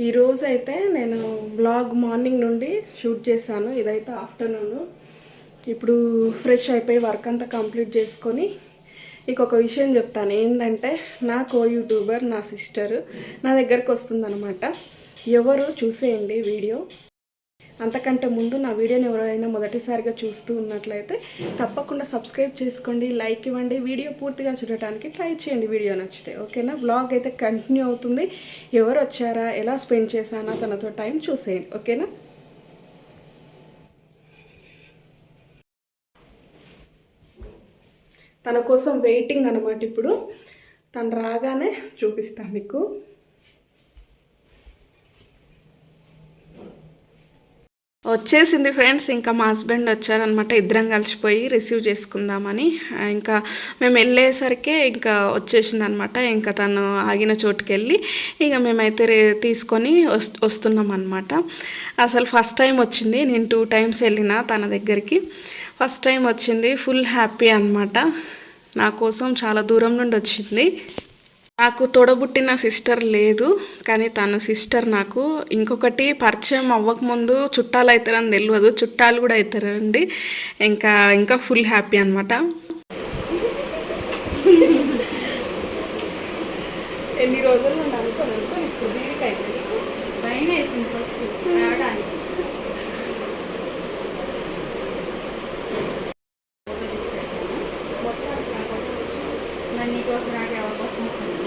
ఈరోజు అయితే నేను బ్లాగ్ మార్నింగ్ నుండి షూట్ చేశాను. ఇదైతే ఆఫ్టర్నూను. ఇప్పుడు ఫ్రెష్ అయిపోయి వర్క్ అంతా కంప్లీట్ చేసుకొని ఇంకొక విషయం చెప్తాను. ఏంటంటే నా కో యూట్యూబర్ నా సిస్టర్ నా దగ్గరకు వస్తుందన్నమాట. ఎవరు చూసేయండి వీడియో. అంతకంటే ముందు నా వీడియోని ఎవరైనా మొదటిసారిగా చూస్తూ ఉన్నట్లయితే తప్పకుండా సబ్స్క్రైబ్ చేసుకోండి లైక్ ఇవ్వండి వీడియో పూర్తిగా చూడటానికి ట్రై చేయండి వీడియో నచ్చితే. ఓకేనా? బ్లాగ్ అయితే కంటిన్యూ అవుతుంది. ఎవరు వచ్చారా? ఎలా స్పెండ్ చేశానా? తనతో టైం చూసేయండి. ఓకేనా? తన కోసం వెయిటింగ్ అనమాట ఇప్పుడు. తను రాగానే చూపిస్తాను మీకు. వచ్చేసింది ఫ్రెండ్స్. ఇంకా మా హస్బెండ్ వచ్చారనమాట ఇద్దరం కలిసిపోయి రిసీవ్ చేసుకుందామని. ఇంకా మేము వెళ్ళేసరికే ఇంకా వచ్చేసింది అనమాట ఇంకా తను ఆగిన చోటుకి వెళ్ళి ఇక మేమైతే రే- తీసుకొని వస్ వస్తున్నాం అనమాట అసలు ఫస్ట్ టైం వచ్చింది. నేను టూ టైమ్స్ వెళ్ళిన తన దగ్గరికి. ఫస్ట్ టైం వచ్చింది. ఫుల్ హ్యాపీ అనమాట నా కోసం చాలా దూరం నుండి వచ్చింది. నాకు తోడబుట్టిన సిస్టర్ లేదు కానీ తన సిస్టర్ నాకు. ఇంకొకటి పరిచయం అవ్వకముందు చుట్టాలు అవుతారని తెలియదు చుట్టాలు కూడా అవుతారండి ఇంకా ఇంకా ఫుల్ హ్యాపీ అనమాట ఎన్ని రోజులు నీకోసం నాకు ఎవరికోసం వస్తుంది.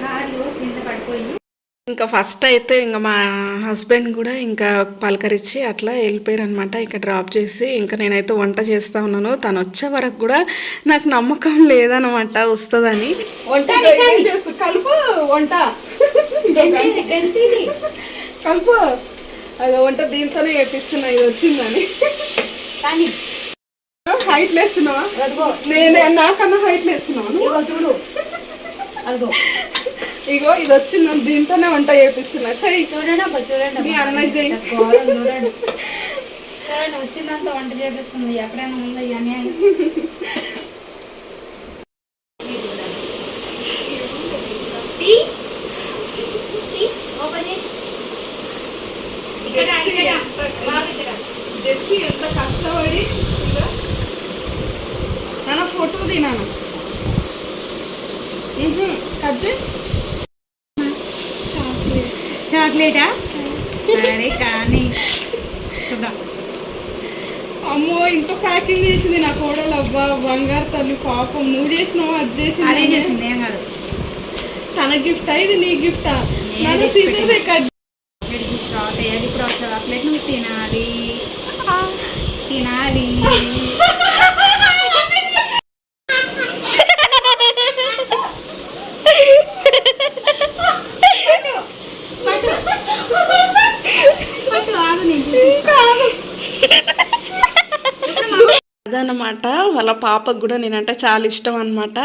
కార్లు కింద పడిపోయి ఇంకా ఫస్ట్ అయితే ఇంకా మా హస్బెండ్ కూడా ఇంకా పలకరించి అట్లా వెళ్ళిపోయారు అనమాట ఇంకా డ్రాప్ చేసి ఇంకా నేనైతే వంట చేస్తా ఉన్నాను. తను వచ్చే వరకు కూడా నాకు నమ్మకం లేదనమాట వస్తుందని. వంట కలుపు వంట. కలుపు. అది వంట దీంతోనే చేపిస్తున్నా ఇది వచ్చిందని. కానీ హైట్ లేస్తున్నావా నేనే నాకన్నా హైట్ చూడు. అదిగో. ఇగో ఇది వచ్చిందని దీంతోనే వంట చేపిస్తున్నా. చెయ్యి. చూడండి చూడండి మీ. అన్నయ్య చెయ్యి. చూడండి. చూడండి వచ్చిందంతా వంట చేపిస్తుంది. ఎక్కడైనా ఉందా అన్యాయం టీ? టీ? ఓపెన్ చేయి. ఇక్కడ, ఇక్కడ. బాబు ఇక్కడ. జెస్సీ ఎంత కష్టపడి ఇదిగో. నాన్న ఫోటో తినాను చాక్లెటా? సరే కానీ. చూద్దాం. అమ్మో ఇంత ప్యాకింగ్ చేసింది నా కోడలు. అబ్బా బంగారు తల్లి పాపం. నువ్వు చేసినావు అది చేసింది? చేసింది ఏం కాదు. తన గిఫ్టా ఇది నీ గిఫ్టా నన్ను. కట్ ఇప్పుడు ఒక చాక్లెట్ నువ్వు తినాలి. తినాలి పట్టు, ఆగు నేను చూపిస్తా. అనమాట వాళ్ళ పాపకు కూడా నేనంటే చాలా ఇష్టం అనమాట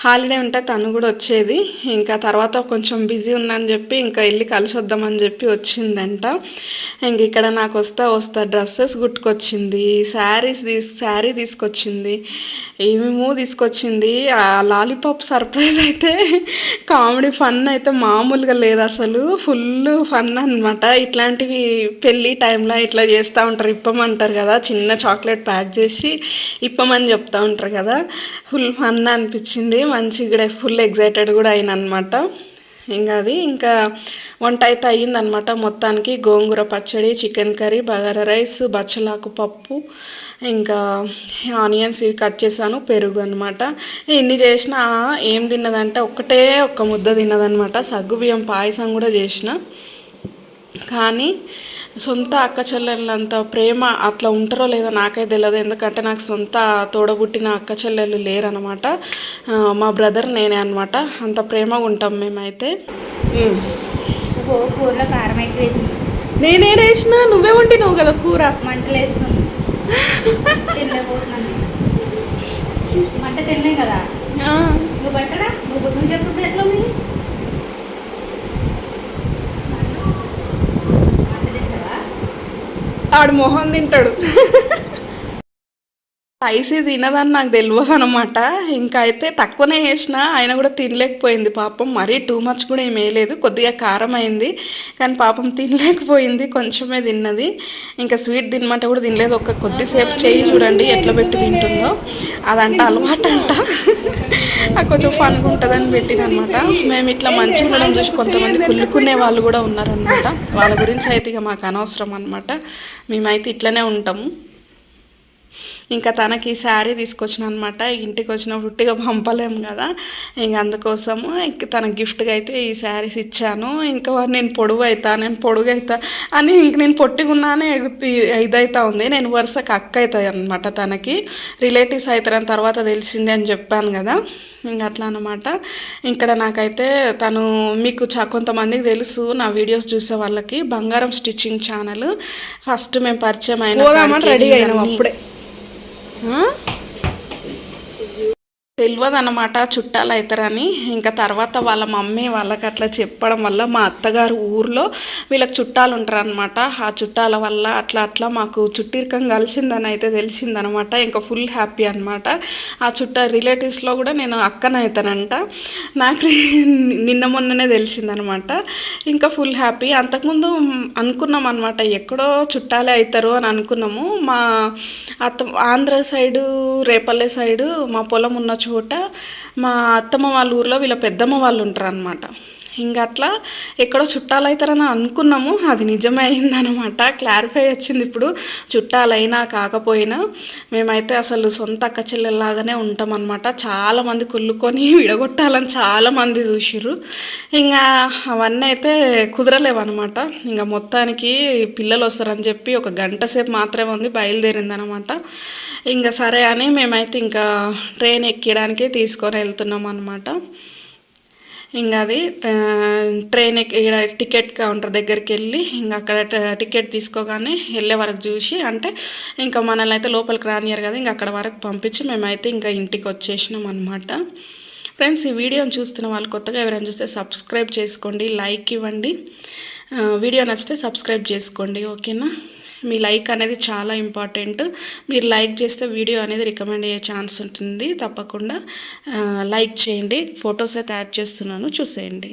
హాలిడే ఉంటే తను కూడా వచ్చేది. ఇంకా తర్వాత కొంచెం బిజీ ఉందని చెప్పి ఇంకా వెళ్ళి కలిసి వద్దామని చెప్పి వచ్చిందంట. ఇంక ఇక్కడ నాకు వస్తా వస్తా డ్రెస్సెస్ గుట్టుకొచ్చింది. శారీస్ తీసు శారీ తీసుకొచ్చింది. ఏమేమో తీసుకొచ్చింది. ఆ లాలీపాప్ సర్ప్రైజ్ అయితే కామెడీ ఫన్ అయితే మామూలుగా లేదు అసలు. ఫుల్ ఫన్ అనమాట ఇట్లాంటివి పెళ్ళి టైంలో ఇట్లా చేస్తూ ఉంటారు ఇప్పమంటారు కదా. చిన్న చాక్లెట్ ప్యాక్ చేసి ఇప్పమని చెప్తా ఉంటారు కదా. ఫుల్ ఫన్ అనిపించింది. మంచి ఇక్కడ ఫుల్ ఎగ్జైటెడ్ కూడా అయిన అనమాట ఇంకా అది ఇంకా వంట అయితే అయ్యిందనమాట మొత్తానికి. గోంగూర పచ్చడి చికెన్ కర్రీ బగారా రైస్ బచ్చలాకు పప్పు ఇంకా ఆనియన్స్ ఇవి కట్ చేశాను పెరుగు అనమాట ఎన్ని చేసినా ఏం తిన్నదంటే ఒక్కటే ఒక్క ముద్ద తిన్నదనమాట సగ్గుబియ్యం పాయసం కూడా చేసిన. కానీ సొంత అక్క చెల్లెళ్ళంత ప్రేమ అట్లా ఉంటారో లేదో నాకే తెలియదు ఎందుకంటే నాకు సొంత తోడబుట్టిన అక్క చెల్లెళ్ళు లేరనమాట మా బ్రదర్ నేనే అనమాట అంత ప్రేమగా ఉంటాం మేమైతే. కూరలో కారం ఎక్కువ వేసింది. నువ్వే వండినావు కదా కూర? మంటలు వేస్తుంది. మంట తినలేం కదా? నువ్వు పట్టరా? నువ్వు నువ్వు చెప్పు ఎట్లా ఉంది మంట తింటావా ఆడు మొహం తింటాడు. స్పైసీ తినదని నాకు తెలియదు అనమాట ఇంకా అయితే తక్కువనే వేసిన ఆయన కూడా తినలేకపోయింది పాపం. మరీ టూ మచ్ కూడా ఏం వేయలేదు. కొద్దిగా కారం అయింది. కానీ పాపం తినలేకపోయింది. కొంచెమే తిన్నది. ఇంకా స్వీట్ తినమంటే కూడా తినలేదు. ఒక కొద్దిసేపు చేయి చూడండి ఎట్లా పెట్టి తింటుందో. అదంట అలవాటు అంట కొంచెం ఫన్గా ఉంటుందని పెట్టిన అనమాట మేము ఇట్లా మంచి ఉండడం చూసి కొంతమంది కుళ్ళుకునే వాళ్ళు కూడా ఉన్నారనమాట వాళ్ళ గురించి అయితే ఇక మాకు అనవసరం అనమాట మేమైతే ఇట్లనే ఉంటాము. ఇంకా తనకి ఈ శారీ తీసుకొచ్చిన అనమాట ఇంటికి వచ్చినప్పుడు ఉట్టిగా పంపలేము కదా. ఇంక అందుకోసము ఇంక తన గిఫ్ట్గా అయితే ఈ శారీస్ ఇచ్చాను. ఇంకా నేను పొడుగు అవుతా నేను పొడుగు అవుతా అని ఇంక నేను పొట్టిగా ఉన్నానే ఇదైతా ఉంది. నేను వరుసకు అక్క అవుతాయి అనమాట తనకి. రిలేటివ్స్ అవుతారని తర్వాత తెలిసింది అని చెప్పాను కదా. ఇంకా అట్లా అనమాట ఇక్కడ నాకైతే తను మీకు చా కొంతమందికి తెలుసు నా వీడియోస్ చూసే వాళ్ళకి బంగారం స్టిచ్చింగ్ ఛానల్. ఫస్ట్ మేము పరిచయం అయిన రెడీ అయినాం అప్పుడే. 嗯？తెలియదు అనమాట చుట్టాలు అవుతారని ఇంకా తర్వాత వాళ్ళ మమ్మీ వాళ్ళకి అట్లా చెప్పడం వల్ల మా అత్తగారు ఊర్లో వీళ్ళకి చుట్టాలు ఉంటారనమాట ఆ చుట్టాల వల్ల అట్లా అట్లా మాకు చుట్టిరకం కలిసిందని అయితే తెలిసిందనమాట. ఇంకా ఫుల్ హ్యాపీ అనమాట ఆ చుట్ట రిలేటివ్స్లో కూడా నేను అక్కనైతానంట. నాకు నిన్న మొన్ననే తెలిసిందనమాట. ఇంకా ఫుల్ హ్యాపీ. అంతకుముందు అనుకున్నాం అనమాట ఎక్కడో చుట్టాలే అవుతారు అని అనుకున్నాము. మా అత్త ఆంధ్ర సైడు రేపల్లె సైడు మా పొలం ఉన్న చోట మా అత్తమ్మ వాళ్ళ ఊర్లో వీళ్ళ పెద్దమ్మ వాళ్ళు ఉంటారు అనమాట ఇంకా అట్లా ఎక్కడో చుట్టాలు అవుతారని అనుకున్నాము. అది నిజమే అయిందనమాట క్లారిఫై వచ్చింది ఇప్పుడు. చుట్టాలైనా కాకపోయినా మేమైతే అసలు సొంత అక్క చెల్లెల్లాగానే ఉంటాం అనమాట చాలామంది కుళ్ళుకొని విడగొట్టాలని చాలామంది చూసిర్రు. ఇంకా అవన్నీ అయితే కుదరలేవన్నమాట. ఇంకా మొత్తానికి పిల్లలు వస్తారని చెప్పి ఒక గంట సేపు మాత్రమే ఉంది బయలుదేరిందనమాట ఇంకా సరే అని మేమైతే ఇంకా ట్రైన్ ఎక్కడానికే తీసుకొని వెళ్తున్నాం అనమాట ఇంకా అది ట్రైన్ ఎక్కి టికెట్ కౌంటర్ దగ్గరికి వెళ్ళి ఇంకా అక్కడ టికెట్ తీసుకోగానే వెళ్ళే వరకు చూసి అంటే ఇంకా మనల్ని అయితే లోపలికి రానియరు కదా ఇంకా అక్కడ వరకు పంపించి మేమైతే ఇంకా ఇంటికి వచ్చేసినాం అనమాట ఫ్రెండ్స్ ఈ వీడియోని చూస్తున్న వాళ్ళు కొత్తగా ఎవరైనా చూస్తే సబ్స్క్రైబ్ చేసుకోండి లైక్ ఇవ్వండి. వీడియో నచ్చితే సబ్స్క్రైబ్ చేసుకోండి ఓకేనా? మీ లైక్ అనేది చాలా ఇంపార్టెంట్. మీరు లైక్ చేస్తే వీడియో అనేది రికమెండ్ అయ్యే ఛాన్స్ ఉంటుంది. తప్పకుండా లైక్ చేయండి. ఫొటోస్ అయితే యాడ్ చేస్తున్నాను. చూసేయండి.